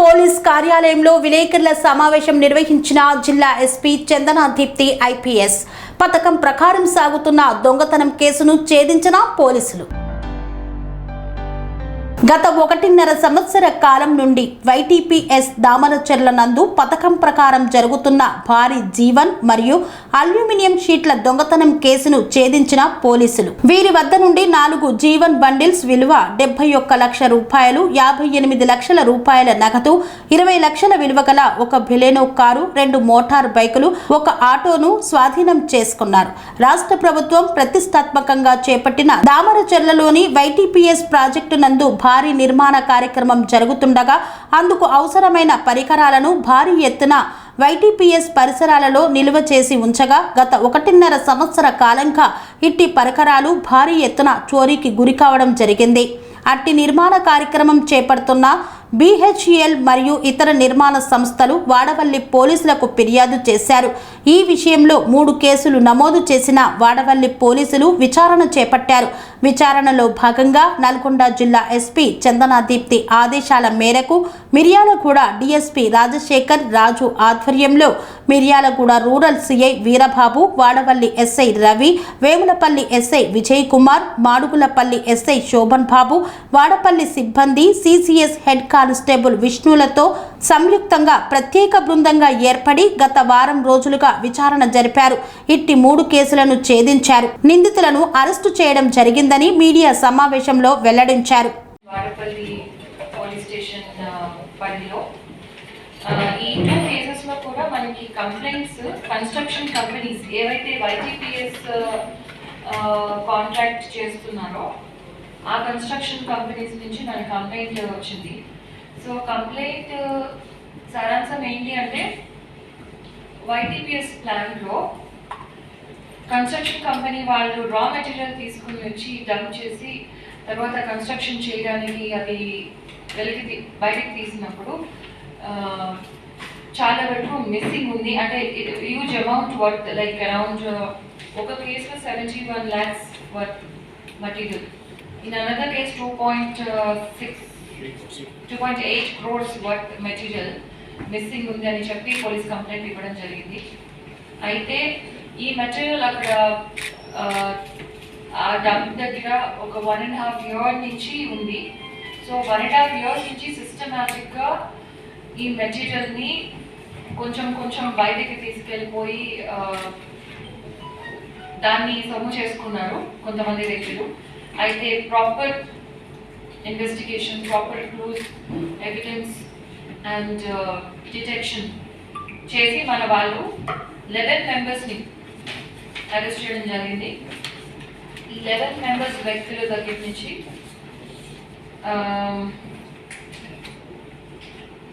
Police కార్యాలయంలో విలేకరుల సమావేశం నిర్వహించిన జిల్లా ఎస్పీ చందన దీప్తి ఐపీఎస్. పథకం ప్రకారం సాగుతున్న దొంగతనం కేసును ఛేదించిన పోలీసులు. గత ఒకటిన్నర సంవత్సర కాలం నుండి వైటీపీఎస్ దామరచెర్ల నందు పథకం ప్రకారం జరుగుతున్న భారీ జీవన్ మరియు అల్యూమినియం షీట్ల దొంగతనం కేసును ఛేదించిన పోలీసులు. వీరి వద్ద నుండి నాలుగు జీవన్ బండిల్స్ విలువ డెబ్బై ఒక్క లక్ష రూపాయలు యాభై ఎనిమిది లక్షల రూపాయల నగదు ఇరవై లక్షల విలువ గల ఒక బెలెనో కారు రెండు మోటార్ బైకులు ఒక ఆటోను స్వాధీనం చేసుకున్నారు. రాష్ట్ర ప్రభుత్వం ప్రతిష్టాత్మకంగా చేపట్టిన దామరచెర్లలోని వైటీపీఎస్ ప్రాజెక్టు నందు భారీ నిర్మాణ కార్యక్రమం జరుగుతుండగా అందుకు అవసరమైన పరికరాలను భారీ ఎత్తున వైటీపీఎస్ పరిసరాలలో నిల్వ చేసి ఉంచగా గత ఒకటిన్నర సంవత్సర కాలంగా ఇట్టి పరికరాలు భారీ ఎత్తున చోరీకి గురి కావడం జరిగింది. అట్టి నిర్మాణ కార్యక్రమం చేపడుతున్న బీహెచ్ఈఎల్ మరియు ఇతర నిర్మాణ సంస్థలు వాడవల్లి పోలీసులకు ఫిర్యాదు చేశారు. ఈ విషయంలో మూడు కేసులు నమోదు చేసిన వాడవల్లి పోలీసులు విచారణ చేపట్టారు. విచారణలో భాగంగా నల్గొండ జిల్లా ఎస్పీ చందనా దీప్తి ఆదేశాల మేరకు మిర్యాలగూడ డీఎస్పీ రాజశేఖర్ రాజు ఆధ్వర్యంలో Miryalaguda rural CI Veerababu Vadavalli SI Ravi Vemulapalli SI Vijay Kumar Madugulapalli SI Shobhan Babu Vadapalli సిబ్బంది సిసిఎస్ హెడ్ కానిస్టేబుల్ విష్ణులతో సంయుక్తంగా ప్రత్యేక బృందంగా ఏర్పడి గత వారం రోజులుగా విచారణ జరిపారు. ఇట్టి మూడు కేసులను ఛేదించారు. నిందితులను అరెస్టు చేయడం జరిగిందని మీడియా సమావేశంలో వెల్లడించారు. వాడపల్లి పోలీస్ స్టేషన్ పరిధిలో. ఈ టూ కేసెస్లో కూడా మనకి కంప్లైంట్స్ కన్స్ట్రక్షన్ కంపెనీస్ ఏవైతే వైటీపీఎస్ కాంట్రాక్ట్ చేస్తున్నారో ఆ కన్స్ట్రక్షన్ కంపెనీస్ నుంచి మనకి కంప్లైంట్ వచ్చింది. సో కంప్లైంట్ సారాంశం ఏంటి అంటే వైటీపీఎస్ ప్లాన్లో కన్స్ట్రక్షన్ కంపెనీ వాళ్ళు రా మెటీరియల్ తీసుకుని వచ్చి డంప్ చేసి తర్వాత కన్స్ట్రక్షన్ చేయడానికి అది వెలికి బయటికి తీసినప్పుడు చాలా వరకు మిస్సింగ్ ఉంది. అంటే huge amount worth like around ఒక కేసులో seventy one lakhs worth material in another case two point six two point eight crores worth material missing ఉంది అని చెప్పి పోలీస్ కంప్లైంట్ ఇవ్వడం జరిగింది. అయితే ఈ మెటీరియల్ అక్కడ ఆ డంప్ దగ్గర ఒక వన్ అండ్ హాఫ్ ఇయర్ నుంచి ఉంది. So one and half years నుంచి సిస్టమేటిక్గా ఈ మెటీరియల్ని కొంచెం కొంచెం బయటికి తీసుకెళ్ళిపోయి దాన్ని సొమ్ము చేసుకున్నారు కొంతమంది వ్యక్తులు. అయితే proper investigation proper clues evidence and detection చేసి మన వాళ్ళు లెవెన్ మెంబర్స్ని అరెస్ట్ చేయడం జరిగింది. ఈ లెవెన్ మెంబర్స్ వ్యక్తుల దగ్గర నుంచి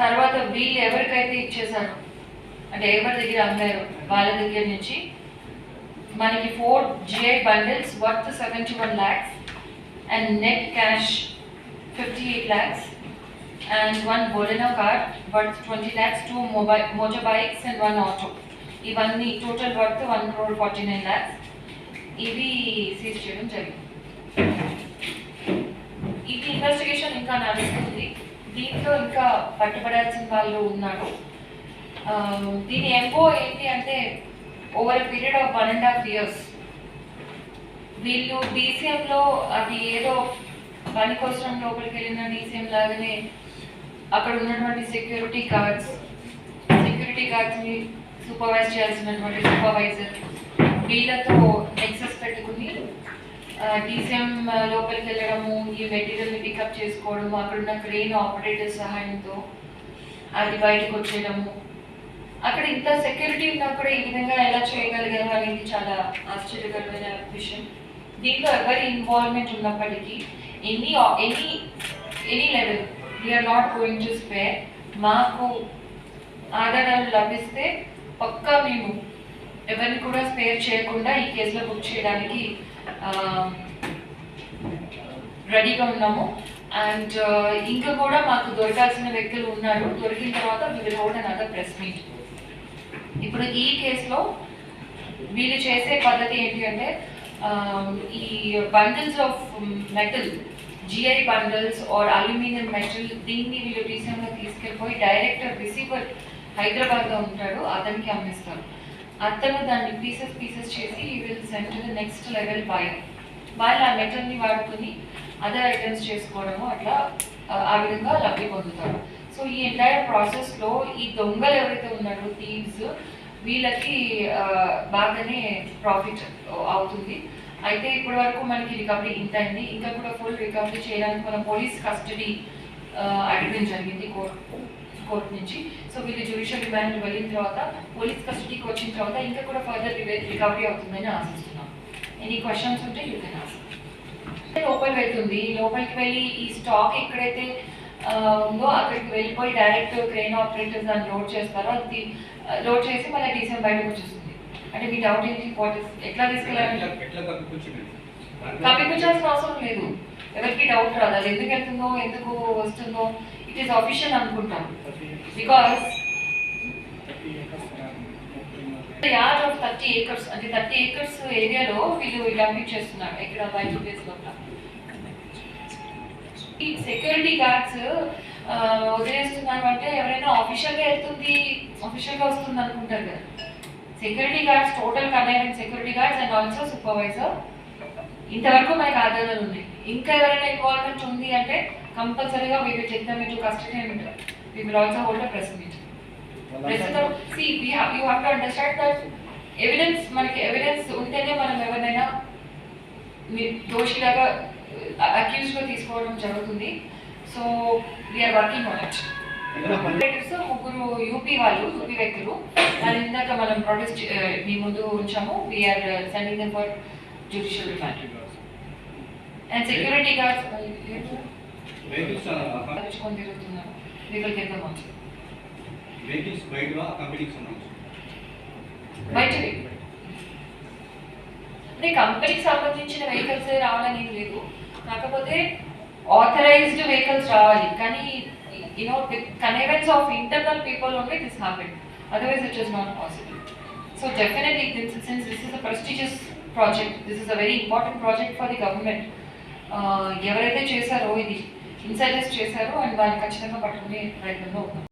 తర్వాత వీళ్ళు ఎవరికైతే ఇచ్చేసారో అంటే ఎవరి దగ్గర అమ్మారో వాళ్ళ దగ్గర నుంచి మనకి four GI bundles worth seventy one lakhs and net cash fifty eight lakhs and one Baleno car worth twenty lakhs two mobile motor bikes and one auto ఇవన్నీ total worth one crore forty nine lakhs ఇవి seize చేయడం జరిగింది. Investigation ఇంకా నడుస్తుంది. దీంట్లో ఇంకా పట్టుబడాల్సిన వాళ్ళు ఉన్నారు. దీని ఎంఓ ఏంటి అంటే over period of one and half years వీళ్ళు డీసీఎంలో అది ఏదో పని కోసం లోపలికి వెళ్ళిన డీసీఎం లాగానే అక్కడ ఉన్నటువంటి సెక్యూరిటీ గార్డ్స్ సెక్యూరిటీ గార్డ్స్ని సూపర్వైజ్ చేయాల్సినటువంటి సూపర్వైజర్ వీళ్ళతో ఎక్సెస్ పెట్టుకుని డీసీఎం లోపలికి వెళ్ళడము ఈ మెటీరియల్ని పికప్ చేసుకోవడము అక్కడ ఉన్న క్రెయిన్ ఆపరేటర్ సహాయంతో అది బయటకు వచ్చేయడము. అక్కడ ఇంత సెక్యూరిటీ ఉన్నా కూడా ఈ విధంగా ఎలా చేయగలిగారు అనేది చాలా ఆశ్చర్యకరమైన విషయం. దీంట్లో ఎవరి ఇన్వాల్వ్మెంట్ ఉన్నప్పటికీ any any any level we are not going to spare మాకు ఆధారాలు లభిస్తే పక్కా మేము ఎవరిని కూడా స్పేర్ చేయకుండా ఈ కేసులో బుక్ చేయడానికి రెడీగా ఉన్నాము. అండ్ ఇంకా కూడా మాకు దొరకాల్సిన వ్యక్తులు ఉన్నారు. దొరికిన తర్వాత we will hold press meet ఇప్పుడు ఈ కేసులో వీళ్ళు చేసే పద్ధతి ఏంటి అంటే ఈ bundles of metal GI bundles are aluminium metal దీన్ని వీళ్ళు రీసెంట్గా తీసుకెళ్ళిపోయి డైరెక్ట్ రిసీవర్ హైదరాబాద్లో ఉంటాడు అతనికి అమ్మిస్తారు. అతను దాన్ని పీసెస్ పీసెస్ చేసి will send to the next level boy boy ఆ మెటల్ని వాడుకుని అదర్ ఐటమ్స్ చేసుకోవడము అట్లా ఆ, విధంగా లబ్ధి పొందుతారు. సో ఈ ఎంటైర్ ప్రాసెస్లో ఈ దొంగలు ఎవరైతే ఉన్నారో థీవ్స్ వీళ్ళకి బాగానే ప్రాఫిట్ అవుతుంది. అయితే ఇప్పటి వరకు మనకి రికవరీ ఇంత అయింది. ఇంకా కూడా ఫుల్ రికవరీ చేయడానికి మన పోలీస్ కస్టడీ అడగడం జరిగింది. కోర్టు కోర్ట్ నుంచి. సో వీళ్ళు జ్యుడిషియల్ రిమాండ్ వెళ్ళిన తర్వాత పోలీస్ కస్టడీకి వచ్చిన తర్వాత ఇంకా కూడా ఫర్దర్ రికవరీ అవుతుందని ఆశిస్తున్నాం. ఎనీ క్వశ్చన్స్ ఉంటే యూ కెన్ ఆస్క్ లోపలికి వెళ్తుంది. లోపలికి వెళ్ళి ఈ స్టాక్ ఎక్కడైతే ఉందో అక్కడికి వెళ్ళిపోయి డైరెక్ట్ క్రెయిన్ ఆపరేటర్స్ దాన్ని లోడ్ చేస్తారో అది లోడ్ చేసి మళ్ళీ డీసెంట్ బయటకు వచ్చేస్తుంది. అంటే మీ డౌట్ ఏంటి? ఎట్లా తీసుకెళ్ళాలి? కప్పిపుచ్చాల్సిన అవసరం లేదు. ఎవరికి డౌట్ రాదు. అది ఎందుకు వెళ్తుందో ఎందుకు వస్తుందో ఇట్ ఈస్ ఆఫీషియల్ అనుకుంటాం because yard of thirty acres అంటే థర్టీ ఏకర్స్ ఏరియాలో వీళ్ళు డంపింగ్ చేస్తున్నారు ఇక్కడ వైట్ ప్లేస్ లోపల. ఈ సెక్యూరిటీ గార్డ్స్ వదిలేస్తున్నారు అంటే ఎవరైనా ఆఫీషియల్గా వెళ్తుంది ఆఫీషియల్గా వస్తుంది అనుకుంటారు కదా. Security guards total contingent security guards and also supervisor ఇంతవరకు మనకు ఆధారాలు ఉన్నాయి. ఇంకా ఎవరైనా ఇన్వాల్వ్మెంట్ ఉంది అంటే కంపల్సరీగా we will take them into custody and we will also hold a press meet ప్రస్తుతం see we have you have to understand that evidence మనకి ఎవిడెన్స్ ఉంటేనే మనం ఎవరినైనా దోషిలాగా అక్యూజ్గా తీసుకోవడం జరుగుతుంది. So we are working on it Operators ముగ్గురు యూపీ వాళ్ళు యూపీ వ్యక్తులు దాని ఇందాక మనం ప్రొడ్యూస్ మీ ముందు ఉంచాము. We are sending them for judicial remand and security guards తిరుగుతున్నారు వెహికల్స్ కంపెనీకి సంబంధించి. బయటవి అంటే కంపెనీకి సంబంధించిన వెహికల్స్ రావాలని లేదు. కాకపోతే ఆథరైజ్డ్ వెహికల్స్ రావాలి. కానీ you know connivance of internal people only this happen otherwise it is not possible so definitely since this is a prestigious project this is a very important project for the government ఎవరైతే చేశారో ఇది ఇన్సైడెన్స్ చేశారు and వారిని ఖచ్చితంగా పట్టుకునే ప్రయత్నంలో ఉన్నారు